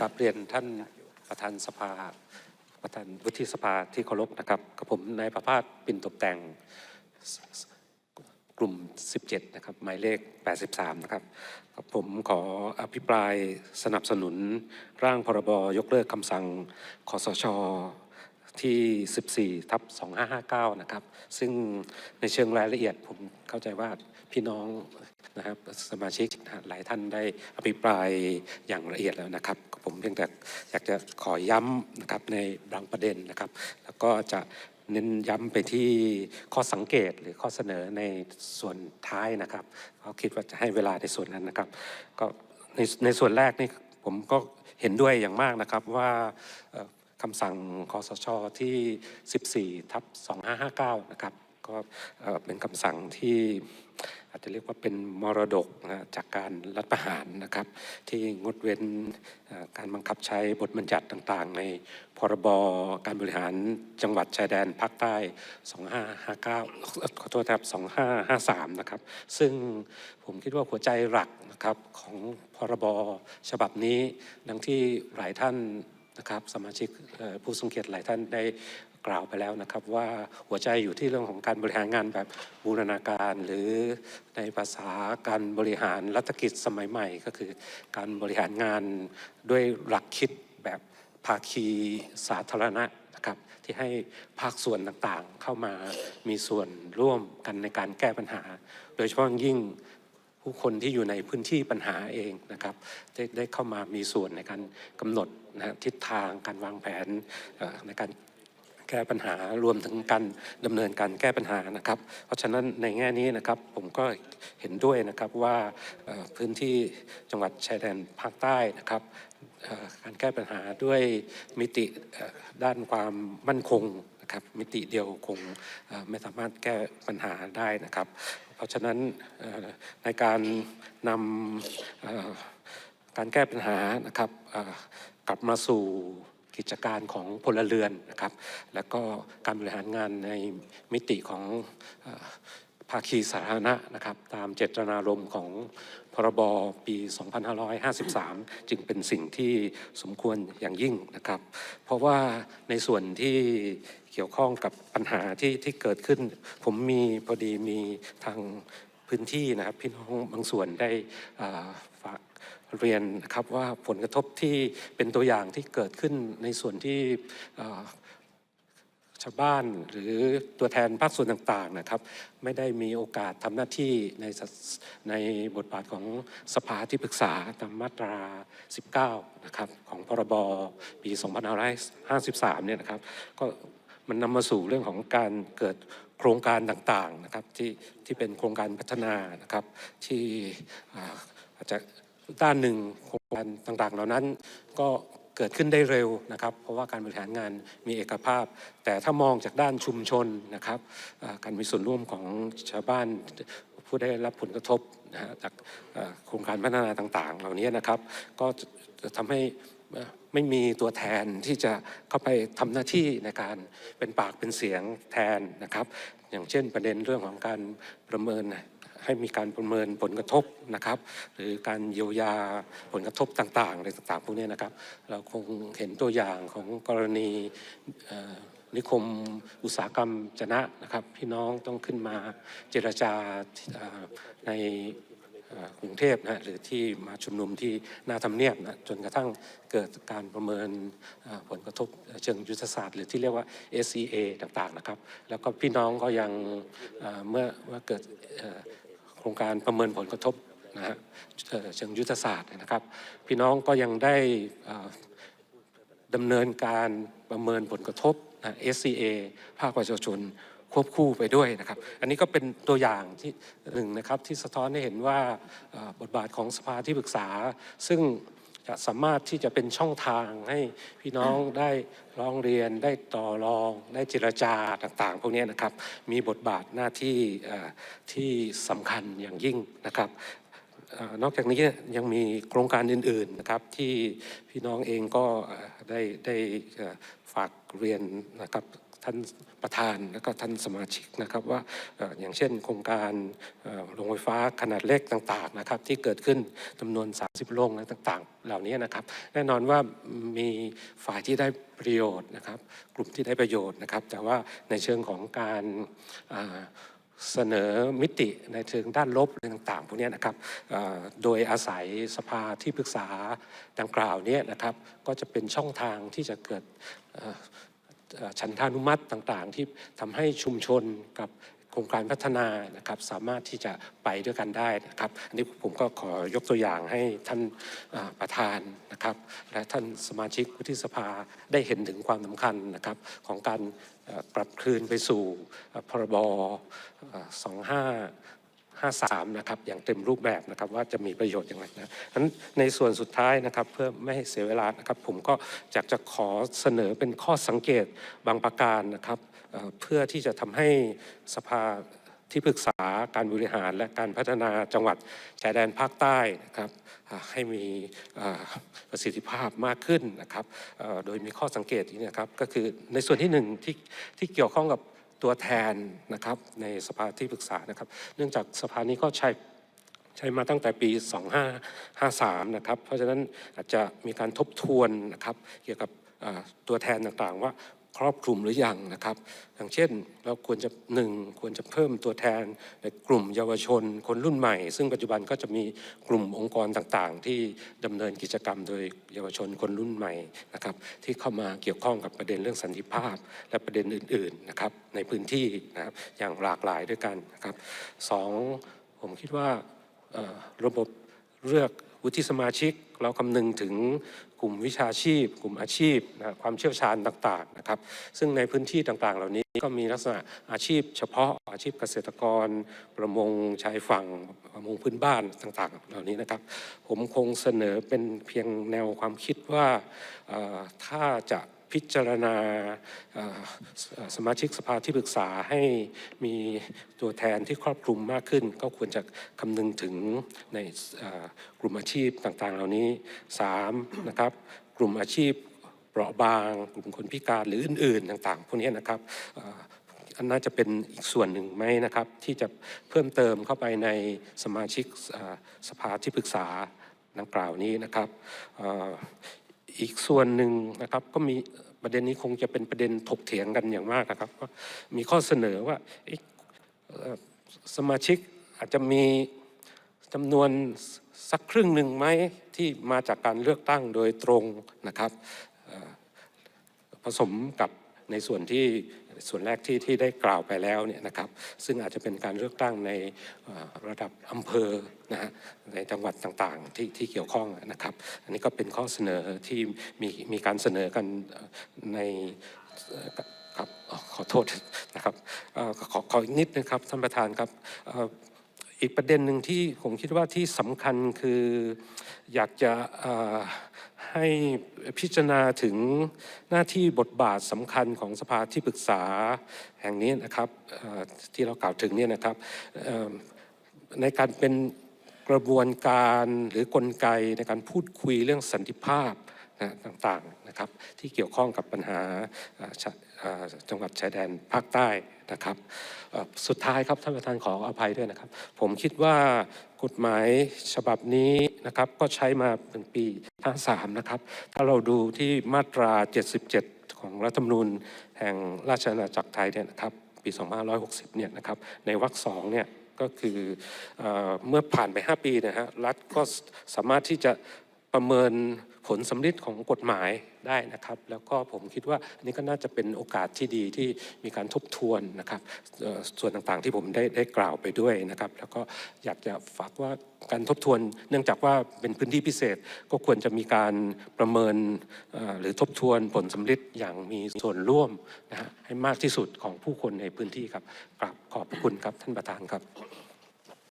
กับเรียนท่านประธานสภา ประธานวุฒิสภาที่เคารพนะครับกับผมนายประภาสปิ่นตกแต่งกลุ่ม 17 นะครับ หมายเลข 83 นะครับกับผมขออภิปรายสนับสนุนร่างพรบยกเลิกคำสั่งคอสชที่ 14 ทับ 2559 นะครับ ซึ่งในเชิงรายละเอียดผมเข้าใจว่า พี่น้องนะครับสมาชิกหลายท่านได้อภิปรายอย่างละเอียดแล้วนะครับ ผมเพียงแต่อยากจะขอย้ำนะครับในบางประเด็นนะครับ แล้วก็จะเน้นย้ำไปที่ข้อสังเกตหรือข้อเสนอในส่วนท้ายนะครับเขาคิดว่าจะให้เวลาในส่วนนั้นนะครับ ก็ในในส่วนแรกนี่ผมก็เห็นด้วยอย่างมากนะครับว่าคำสั่งคอสชที่ 14 ทับ 2559 นะครับ ก็เป็นคำสั่งที่ อาจจะเรียกว่าเป็นมรดกจากการรัฐประหารนะครับ ที่งดเว้นการบังคับใช้บทบัญญัติต่างๆ ในพรบการบริหารจังหวัดชายแดนภาคใต้ 2559 ขอโทษครับ 2553 นะครับ ซึ่งผมคิดว่าหัวใจหลักนะครับของพรบฉบับนี้ ดังที่หลายท่านนะครับสมาชิกผู้ทรงเกียรติหลายท่านได้ กล่าวไปแล้วนะครับ ว่าหัวใจอยู่ที่เรื่องของการบริหารงานแบบบูรณาการ หรือในภาษาการบริหารรัฐกิจสมัยใหม่ ก็คือการบริหารงานด้วยหลักคิดแบบภาคีสาธารณะนะครับที่ให้ภาคส่วนต่างๆ เข้ามามีส่วนร่วมกันในการแก้ปัญหา โดยเฉพาะยิ่งผู้คนที่อยู่ในพื้นที่ปัญหาเองนะครับได้ได้เข้ามามีส่วนในการกำหนดนะทิศทางการวางแผนในการ แก้ปัญหารวมถึงการดำเนินการแก้ปัญหานะครับ เพราะฉะนั้นในแง่นี้นะครับผมก็เห็นด้วยนะครับว่าพื้นที่จังหวัดชายแดนภาคใต้นะครับการแก้ปัญหาด้วยมิติด้านความมั่นคงนะครับมิติเดียวคงไม่สามารถแก้ปัญหาได้นะครับ เพราะฉะนั้นในการนำการแก้ปัญหานะครับกลับมาสู่ กิจการของพลเรือนนะครับ แล้วก็การบริหารงานในมิติของภาคีสาธารณะนะครับ ตามเจตนารมณ์ของพรบปี 2553 จึงเป็นสิ่งที่สมควรอย่างยิ่งนะครับ เพราะว่าในส่วนที่เกี่ยวข้องกับปัญหาที่ที่เกิดขึ้น ผมมีพอดีมีทาง พื้นที่นะครับพี่น้องบางส่วนได้ฝากเรียนนะครับว่าผลกระทบที่เป็นตัวอย่างที่เกิดขึ้นในส่วนที่ชาวบ้านหรือตัวแทนภาคส่วนต่างๆนะครับ ไม่ได้มีโอกาสทำหน้าที่ในในบทบาทของสภาที่ปรึกษาตามมาตรา 19 นะครับ ของพรบปี 2553 เนี่ยนะครับ ก็ มันนำมาสู่เรื่องของการเกิดโครงการต่างๆนะครับที่ที่เป็นโครงการพัฒนานะครับ ที่อาจจะด้านหนึ่งโครงการต่างๆ เหล่านั้นก็เกิดขึ้นได้เร็วนะครับ เพราะว่าการบริหารงานมีเอกภาพ แต่ถ้ามองจากด้านชุมชนนะครับการมีส่วนร่วมของชาวบ้านผู้ได้รับผลกระทบนะฮะจากโครงการพัฒนาต่างๆ เหล่านี้นะครับ ก็จะทำให้ ไม่มีตัวแทนที่จะเข้าไปทำหน้าที่ในการเป็นปากเป็นเสียงแทนนะครับ อย่างเช่นประเด็นเรื่องของการประเมินให้มีการประเมินผลกระทบนะครับ หรือการเยียวยาผลกระทบต่างๆอะไรต่างๆพวกนี้นะครับ เราคงเห็นตัวอย่างของกรณีนิคมอุตสาหกรรมจนะนะครับ พี่น้องต้องขึ้นมาเจรจาใน กรุงเทพนะหรือที่มาชุมนุมที่หน้าทำเนียบนะจนกระทั่งเกิดการประเมินผลกระทบเชิงยุทธศาสตร์ หรือที่เรียกว่า SCA ต่างๆนะครับ แล้วก็พี่น้องก็ยังเมื่อเมื่อเกิดโครงการประเมินผลกระทบนะฮะเชิงยุทธศาสตร์นะครับ พี่น้องก็ยังได้ดำเนินการประเมินผลกระทบนะ SCA ภาคประชาชน ควบคู่ไปด้วยนะครับ อันนี้ก็เป็นตัวอย่างที่หนึ่งนะครับที่สะท้อนให้เห็นว่าบทบาทของสภาที่ปรึกษา ซึ่งจะสามารถที่จะเป็นช่องทางให้พี่น้องได้ร้องเรียนได้ต่อรองได้เจรจาต่างๆ พวกนี้นะครับ มีบทบาทหน้าที่ที่สำคัญอย่างยิ่งนะครับนอกจากนี้ยังมีโครงการอื่นๆนะครับที่พี่น้องเองก็ได้ได้ฝากเรียนนะครับ ท่านประธานและก็ท่านสมาชิกนะครับว่าอย่างเช่น โครงการโรงไฟฟ้าขนาดเล็กต่างๆนะครับที่เกิดขึ้นจำนวน 30 โรงและต่างๆ เหล่านี้นะครับ แน่นอนว่ามีฝ่ายที่ได้ประโยชน์นะครับ กลุ่มที่ได้ประโยชน์นะครับ แต่ว่าในเชิงของการเสนอมิติในเชิงด้านลบต่างๆพวกนี้นะครับโดยอาศัยสภาที่ปรึกษาดังกล่าวเนี้นะครับ ก็จะเป็นช่องทางที่จะเกิด ฉันทานุมัติต่างๆ ที่ทำให้ชุมชนกับโครงการพัฒนานะครับสามารถที่จะไปด้วยกันได้นะครับ อันนี้ผมก็ขอยกตัวอย่างให้ท่านประธานนะครับ และท่านสมาชิกวุฒิสภาได้เห็นถึงความสำคัญนะครับของการกลับคืนไปสู่เอ่อพรบเ53นะครับอย่างเต็มรูปแบบนะครับว่าจะมีประโยชน์อย่างไรนะนั้นในส่วนสุดท้ายนะครับเพื่อไม่ให้เสียเวลานะครับผมก็อยากจะขอเสนอเป็นข้อสังเกตบางประการนะครับเพื่อที่จะทำให้สภาที่ปรึกษาการบริหารและการพัฒนาจังหวัดชายแดนภาคใต้นะครับให้มีประสิทธิภาพมากขึ้นนะครับโดยมีข้อสังเกตนี้นะครับก็คือในส่วนที่หนึ่งที่ที่เกี่ยวข้องกับ ตัวแทนนะครับในสภาที่ปรึกษานะครับ เนื่องจากสภานี้ก็ใช้ใช้มาตั้งแต่ปี 2553 นะครับ เพราะฉะนั้นอาจจะมีการทบทวนนะครับเกี่ยวกับตัวแทนต่างๆ ว่า ครอบคลุมหรือยังนะครับ อย่างเช่นเราควรจะหนึ่งควรจะเพิ่มตัวแทนในกลุ่มเยาวชน คนรุ่นใหม่ ซึ่งปัจจุบันก็จะมีกลุ่มองค์กรต่างๆ ที่ดำเนินกิจกรรมโดยเยาวชนคนรุ่นใหม่นะครับที่เข้ามาเกี่ยวข้องกับประเด็นเรื่องสันติภาพ และประเด็นอื่นๆนะครับในพื้นที่นะครับอย่างหลากหลายด้วยกันนะครับสองผมคิดว่าระบบเลือก วุฒิสมาชิก เราคำนึงถึงกลุ่มวิชาชีพ กลุ่มอาชีพนะความเชี่ยวชาญต่างๆนะครับ ซึ่งในพื้นที่ต่างๆ เหล่านี้ก็มีลักษณะอาชีพเฉพาะอาชีพเกษตรกร ประมงชายฝั่งประมงพื้นบ้านต่างๆ เหล่านี้นะครับ ผมคงเสนอเป็นเพียงแนวความคิดว่าถ้าจะ พิจารณาสมาชิกสภาที่ปรึกษาให้มีตัวแทนที่ครอบคลุมมากขึ้น ก็ควรจะคำนึงถึงในกลุ่มอาชีพต่างๆ เหล่านี้สามนะครับกลุ่มอาชีพเปราะบาง กลุ่มคนพิการหรืออื่นๆ ต่าง ๆ พวกนี้นะครับอันน่าจะเป็นอีกส่วนหนึ่งไหมนะครับ ที่จะเพิ่มเติมเข้าไปในสมาชิกสภาที่ปรึกษาดังกล่าวนี้นะครับ อีกส่วนหนึ่งนะครับก็มีประเด็นนี้คงจะเป็นประเด็นถกเถียงกันอย่างมากนะครับว่ามีข้อเสนอว่าสมาชิกอาจจะมีจำนวนสักครึ่งหนึ่งไหมที่มาจากการเลือกตั้งโดยตรงนะครับผสมกับในส่วนที่ ส่วนแรกที่ที่ได้กล่าวไปแล้วเนี่ยนะครับซึ่งอาจจะเป็นการเลือกตั้งในระดับอำเภอนะฮะในจังหวัดต่างๆที่ที่เกี่ยวข้องนะครับ อันนี้ก็เป็นข้อเสนอที่มีมีการเสนอกันในครับขอโทษนะครับเอ่อขอขออีกนิดนะครับท่านประธานครับอีกประเด็นหนึ่งที่ผมคิดว่าที่สำคัญคืออยากจะให้ พิจารณาถึงหน้าที่บทบาทสำคัญของสภาที่ปรึกษาแห่งนี้นะครับที่เรากล่าวถึงเนี่ยนะครับในการเป็นกระบวนการหรือกลไกในการพูดคุยเรื่องสันติภาพ นะต่างๆนะครับที่เกี่ยวข้องกับปัญหาจังหวัดชายแดนภาคใต้นะครับสุดท้ายครับท่านประธานขออภัยด้วยนะครับ ผมคิดว่ากฎหมายฉบับนี้นะครับก็ใช้มาเป็นปี 53 นะครับ ถ้าเราดูที่มาตรา 77 ของรัฐธรรมนูญแห่งราชอาณาจักรไทยเนี่ยนะครับปี 2560 เนี่ยนะครับในวรรคสองเนี่ยก็คือเอเมื่อผ่านไป 5 ปีนะฮะรัฐก็สามารถที่จะประเมิน ผลสำลิดของกฎหมายได้นะครับ แล้วก็ผมคิดว่าอันนี้ก็น่าจะเป็นโอกาสที่ดีที่มีการทบทวนนะครับส่วนต่างๆที่ผมได้ได้กล่าวไปด้วยนะครับ แล้วก็อยากจะฝากว่าการทบทวน เนื่องจากว่าเป็นพื้นที่พิเศษก็ควรจะมีการประเมินหรือทบทวนผลสำลิดอย่างมีส่วนร่วมนะฮะให้มากที่สุดของผู้คนในพื้นที่ครับกราบขอบพระคุณครับท่านประธานครับ